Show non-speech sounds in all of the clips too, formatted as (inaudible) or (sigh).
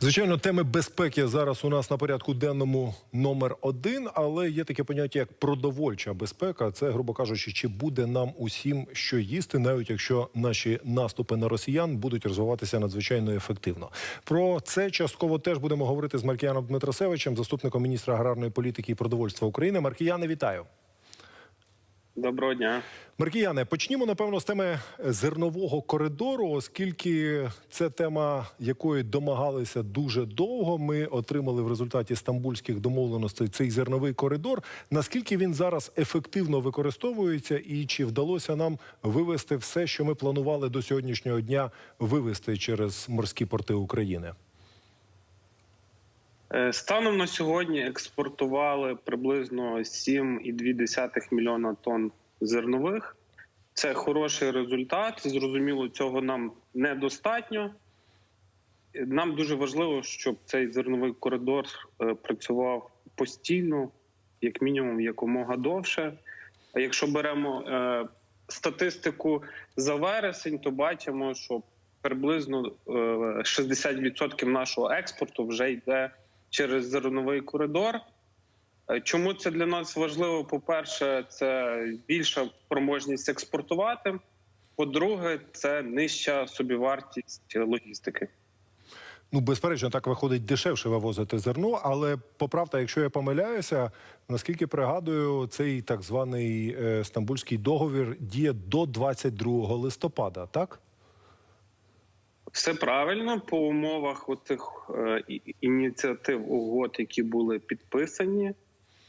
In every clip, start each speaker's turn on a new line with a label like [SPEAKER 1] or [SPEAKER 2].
[SPEAKER 1] Звичайно, теми безпеки зараз у нас на порядку денному номер один, але є таке поняття як продовольча безпека. Це, грубо кажучи, чи буде нам усім що їсти, навіть якщо наші наступи на росіян будуть розвиватися надзвичайно ефективно. Про це частково теж будемо говорити з Маркіяном Дмитросевичем, заступником міністра аграрної політики і продовольства України. Маркіяне, вітаю.
[SPEAKER 2] Доброго дня.
[SPEAKER 1] Маркіяне, почнімо напевно з теми зернового коридору, оскільки це тема, якої домагалися дуже довго. Ми отримали в результаті стамбульських домовленостей цей зерновий коридор. Наскільки він зараз ефективно використовується, і чи вдалося нам вивести все, що ми планували до сьогоднішнього дня вивести через морські порти України?
[SPEAKER 2] Е, Станом на сьогодні експортували приблизно 7,2 мільйона тонн зернових. Це хороший результат. Зрозуміло, цього нам недостатньо. Нам дуже важливо, щоб цей зерновий коридор е, працював постійно, як мінімум, якомога довше. А якщо беремо е, статистику за вересень, то бачимо, що приблизно е, 60% нашого експорту вже йде через зерновий коридор. Е, Чому це для нас важливо? По-перше, це більша спроможність експортувати. По-друге, це нижча собівартість логістики.
[SPEAKER 1] Ну, безперечно, так виходить дешевше вивозити зерно, але поправте, якщо я помиляюся, наскільки пригадую, цей так званий е, стамбульський договір діє до 22 листопада, так?
[SPEAKER 2] Все правильно по умовах тих ініціатив угод, які були підписані.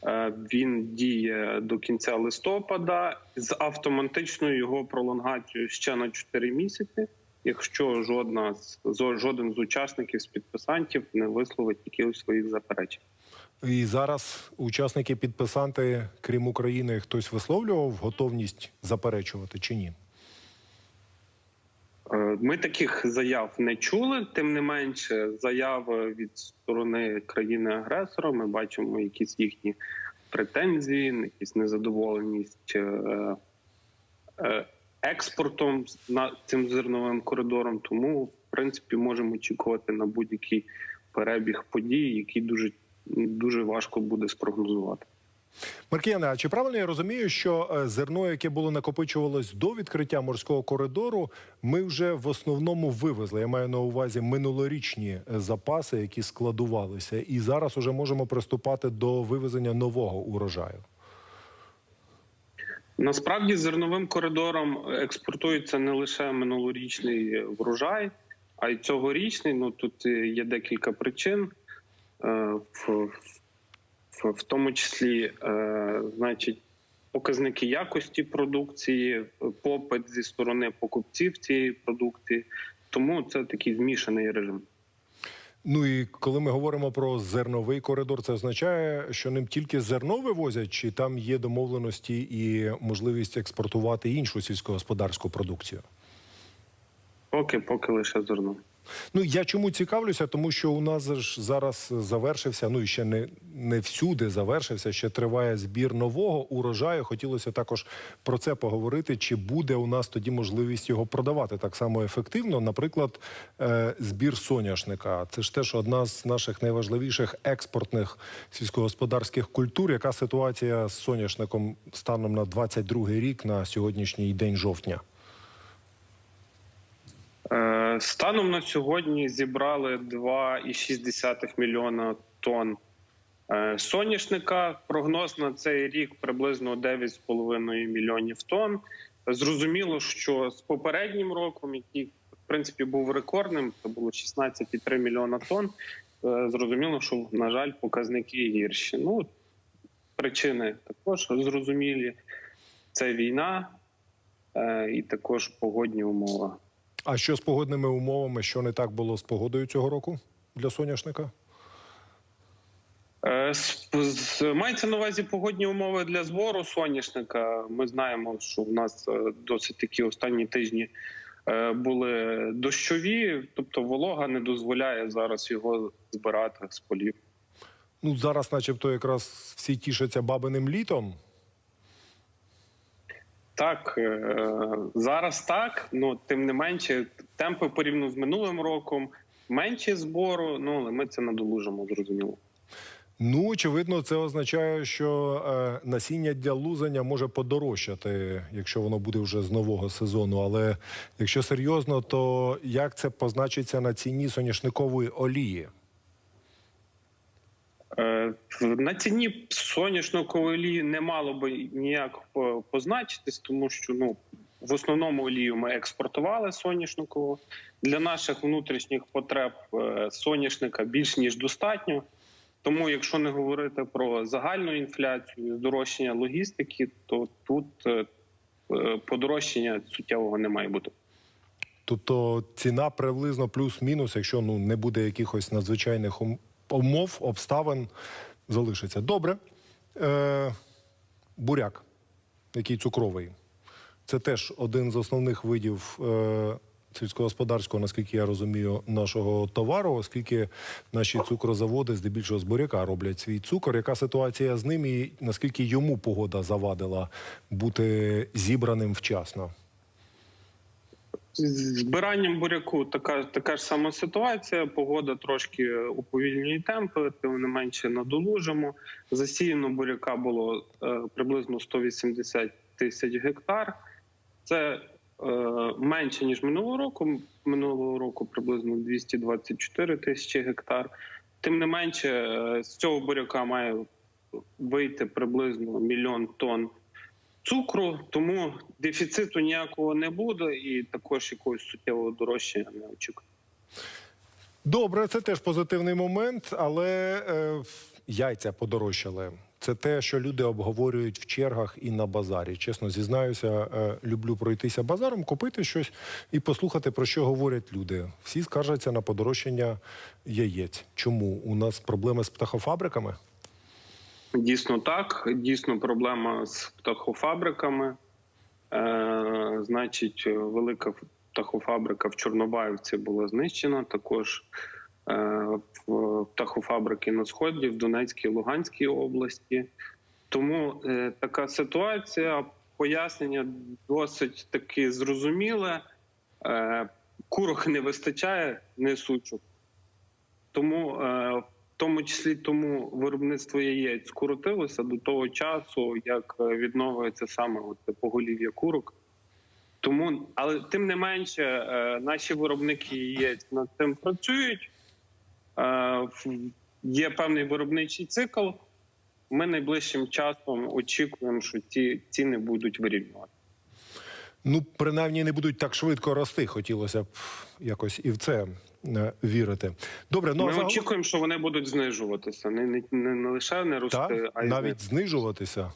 [SPEAKER 2] е, Він діє до кінця листопада з автоматичною його пролонгацією ще на 4 місяці, якщо жодна з жоден з учасників з підписантів не висловить якихось своїх заперечень.
[SPEAKER 1] І зараз учасники підписанти, крім України, хтось висловлював готовність заперечувати чи ні?
[SPEAKER 2] Е, Ми таких заяв не чули. Тим не менше, заяви від сторони країни-агресора. Ми бачимо якісь їхні претензії, якісь незадоволеність е, е, експортом на цим зерновим коридором. Тому, в принципі, можемо очікувати на будь-який перебіг подій, який дуже дуже важко буде спрогнозувати.
[SPEAKER 1] Маркіяне, а чи правильно я розумію, що е, зерно, яке було накопичувалось до відкриття морського коридору, ми вже в основному вивезли? Я маю на увазі минулорічні е, запаси, які складувалися, і зараз уже можемо приступати до вивезення нового урожаю.
[SPEAKER 2] Насправді зерновим коридором експортується не лише минулорічний врожай, а й цьогорічний. Ну тут е, є декілька причин, Е, в, в, тому числі, е, значить, показники якості продукції, попит зі сторони покупців цієї продукції. Тому це такий змішаний режим.
[SPEAKER 1] Ну і коли ми говоримо про зерновий коридор, це означає, що ним тільки зерно вивозять, чи там є домовленості і можливість експортувати іншу сільськогосподарську продукцію?
[SPEAKER 2] Поки поки лише зерно.
[SPEAKER 1] Ну я чому цікавлюся, тому що у нас ж зараз завершився. Ну і ще не, не всюди завершився. Ще триває збір нового урожаю. Хотілося також про це поговорити. Чи буде у нас тоді можливість його продавати так само ефективно? Наприклад, е, збір соняшника. Це ж теж одна з наших найважливіших експортних сільськогосподарських культур. Яка ситуація з соняшником станом на 22-й рік на сьогоднішній день жовтня?
[SPEAKER 2] Станом на сьогодні зібрали 2,6 мільйона тонн е, соняшника. Прогноз на цей рік приблизно 9,5 мільйонів тонн. Зрозуміло, що з попереднім роком, який в принципі був рекордним, це було 16,3 мільйона тонн. е, Зрозуміло, що на жаль, показники гірші. Ну причини також зрозумілі. Це війна е, і також погодні умови.
[SPEAKER 1] А що з погодними умовами? Що не так було з погодою цього року для соняшника?
[SPEAKER 2] Е, Мається на увазі погодні умови для збору соняшника. Ми знаємо, що в нас е, досить такі останні тижні е, були дощові, тобто волога не дозволяє зараз його збирати з полів.
[SPEAKER 1] Ну зараз, начебто, якраз всі тішаться бабиним літом.
[SPEAKER 2] Так, е, зараз так, ну тим не менше, темпи порівняно з минулим роком менші збору. Ну але ми це надолужимо, зрозуміло.
[SPEAKER 1] Ну, очевидно, це означає, що е, насіння для лузання може подорожчати, якщо воно буде вже з нового сезону. Але якщо серйозно, то як це позначиться на ціні соняшникової олії?
[SPEAKER 2] Е, На ціні соняшникової олії не мало би ніяк позначитись, тому що ну в основному олію ми експортували соняшникову. Для наших внутрішніх потреб е, соняшника більш ніж достатньо. Тому, якщо не говорити про загальну інфляцію, здорожчання логістики, то тут е, е, подорожчання суттєвого не має бути.
[SPEAKER 1] Тобто ціна приблизно плюс-мінус, якщо ну не буде якихось надзвичайних умов, обставин, залишиться. Добре. Е, буряк, який цукровий. Це теж один з основних видів е, сільськогосподарського, наскільки я розумію, нашого товару, оскільки наші цукрозаводи здебільшого з буряка роблять свій цукор. Яка ситуація з ним і наскільки йому погода завадила бути зібраним вчасно?
[SPEAKER 2] Збиранням буряку така така ж сама ситуація. Погода трошки уповільнює темпи, тим не менше надолужимо. Засіяно буряка було е, приблизно 180 тисяч гектар. Це е, менше ніж минулого року. Минулого року приблизно 224 тисячі гектар. Тим не менше, е, з цього буряка має вийти приблизно мільйон тонн цукру, тому дефіциту ніякого не буде, і також якогось суттєвого дорожчання не очікує.
[SPEAKER 1] Добре, це теж позитивний момент, але е, яйця подорожчали. Це те, що люди обговорюють в чергах і на базарі. Чесно зізнаюся, е, люблю пройтися базаром, купити щось і послухати, про що говорять люди. Всі скаржаться на подорожчання яєць. Чому у нас проблеми з птахофабриками?
[SPEAKER 2] Дійсно так. Дійсно, проблема з птахофабриками. Е, значить, велика птахофабрика в Чорнобаївці була знищена. Також е, в птахофабрики на сході в Донецькій Луганській області. Тому е, така ситуація. Пояснення досить таки зрозуміле. Е, курок не вистачає, не сучок. Тому е, тому числі тому виробництво яєць скоротилося до того часу, як е, відновлюється саме от це поголів'я курок. Тому, але тим не менше, е, наші виробники яєць над цим працюють. Е, Є певний виробничий цикл. Ми найближчим часом очікуємо, що ці ціни будуть вирівнювати.
[SPEAKER 1] Ну, принаймні, не будуть так швидко рости. Хотілося б якось і в це е, вірити. Добре, ну
[SPEAKER 2] Ми
[SPEAKER 1] а загалом...
[SPEAKER 2] очікуємо, що вони будуть знижуватися. Не, не, не, не лише не рости, а й
[SPEAKER 1] навіть знижуватися.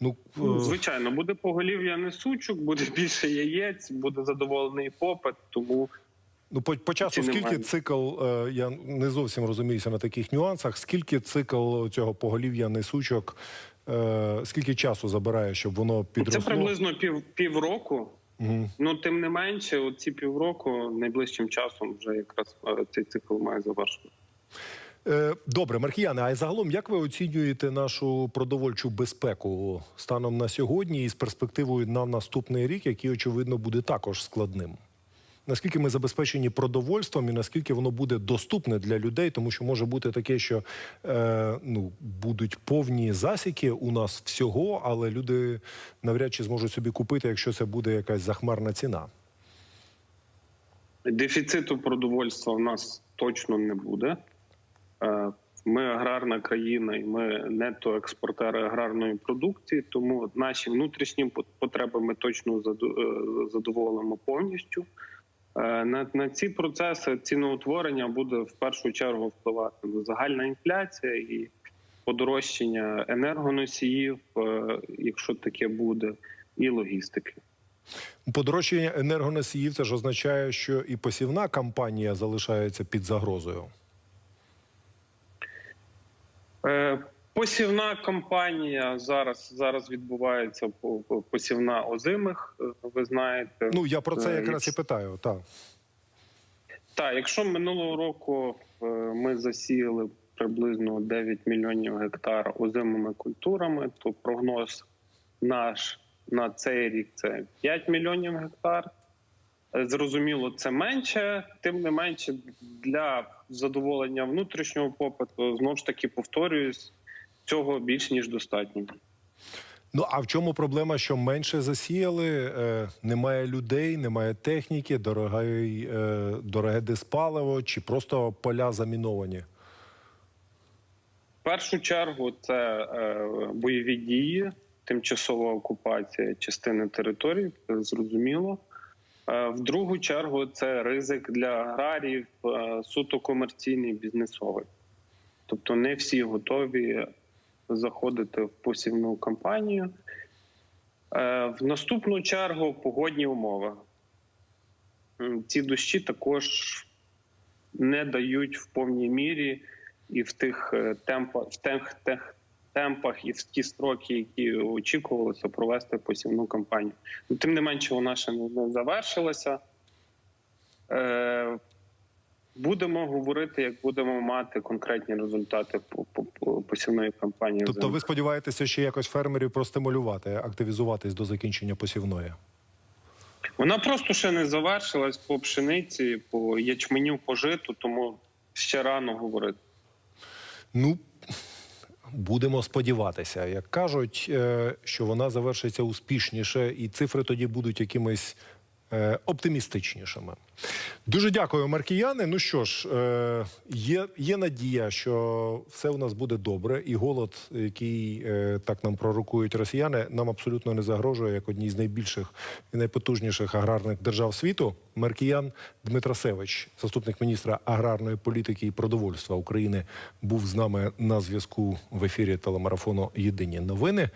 [SPEAKER 1] Ну,
[SPEAKER 2] Ну,
[SPEAKER 1] е,
[SPEAKER 2] Звичайно, буде поголів'я несучок, буде (laughs) більше яєць, буде задоволений попит. Тому
[SPEAKER 1] Ну, по, по часу, скільки
[SPEAKER 2] немає?
[SPEAKER 1] цикл, е, я не зовсім розуміюся на таких нюансах, скільки цикл цього поголів'я несучок, е, скільки часу забирає, щоб воно
[SPEAKER 2] це
[SPEAKER 1] підросло?
[SPEAKER 2] приблизно пів півроку. Ну тим не менше, оці півроку найближчим часом вже якраз е, цей цикл має завершити.
[SPEAKER 1] Е, Добре, Маркіяне, а загалом як ви оцінюєте нашу продовольчу безпеку станом на сьогодні і з перспективою на наступний рік, який, очевидно, буде також складним? Наскільки ми забезпечені продовольством і наскільки воно буде доступне для людей, тому що може бути таке, що е, ну будуть повні засіки у нас всього, але люди навряд чи зможуть собі купити, якщо це буде якась захмарна ціна.
[SPEAKER 2] Дефіциту продовольства в нас точно не буде. Е, Ми аграрна країна, і ми нетоекспортери аграрної продукції, тому наші внутрішні пот- потреби ми точно е, задоволимо повністю. Е, На, на ці процеси ціноутворення буде в першу чергу впливати на загальна інфляція і подорожчання енергоносіїв, е, якщо таке буде, і логістики.
[SPEAKER 1] Подорожчання енергоносіїв це ж означає, що і посівна кампанія залишається під загрозою.
[SPEAKER 2] Посівна кампанія зараз зараз відбувається по- по- посівна озимих. е, Ви знаєте,
[SPEAKER 1] Ну я про це
[SPEAKER 2] Е,
[SPEAKER 1] якраз і питаю. Так.
[SPEAKER 2] так. Якщо минулого року е, ми засіяли приблизно 9 мільйонів гектар озимими культурами, то прогноз наш на цей рік це 5 мільйонів гектар. Зрозуміло, це менше, тим не менше для задоволення внутрішнього попиту. Знову ж таки, повторююсь, цього більш ніж достатньо.
[SPEAKER 1] Ну а в чому проблема, що менше засіяли? Е, немає людей, немає техніки, дороге, е, дороге диспаливо, чи просто поля заміновані?
[SPEAKER 2] В першу чергу це е, бойові дії, тимчасова окупація частини території, це зрозуміло. Е, в другу чергу це ризик для аграріїв е, суто комерційний бізнесовий. Тобто не всі готові заходити в посівну кампанію. Е, в наступну чергу погодні умови. Ці дощі також не дають в повній мірі і в тих е, темпах, в тих, тих темпах і в ті строки, які очікувалося провести посівну кампанію. Ну, тим не менше, вона ще не не завершилася. Будемо говорити, як будемо мати конкретні результати по, по, по посівної кампанії.
[SPEAKER 1] Тобто, ви сподіваєтеся, ще якось фермерів простимулювати, активізуватись до закінчення посівної?
[SPEAKER 2] Вона просто ще не завершилась по пшениці, по ячменю, по житу, тому ще рано говорити.
[SPEAKER 1] Ну, будемо сподіватися. Як кажуть, е, що вона завершиться успішніше, і цифри тоді будуть якимись оптимістичнішими. Дуже дякую, маркіяни. Ну що ж, е, є, є надія, що все у нас буде добре, і голод, який е, так нам пророкують росіяни, нам абсолютно не загрожує як одній з найбільших і найпотужніших аграрних держав світу. Маркіян Дмитрасевич, заступник міністра аграрної політики і продовольства України, був з нами на зв'язку в ефірі телемарафону Єдині новини.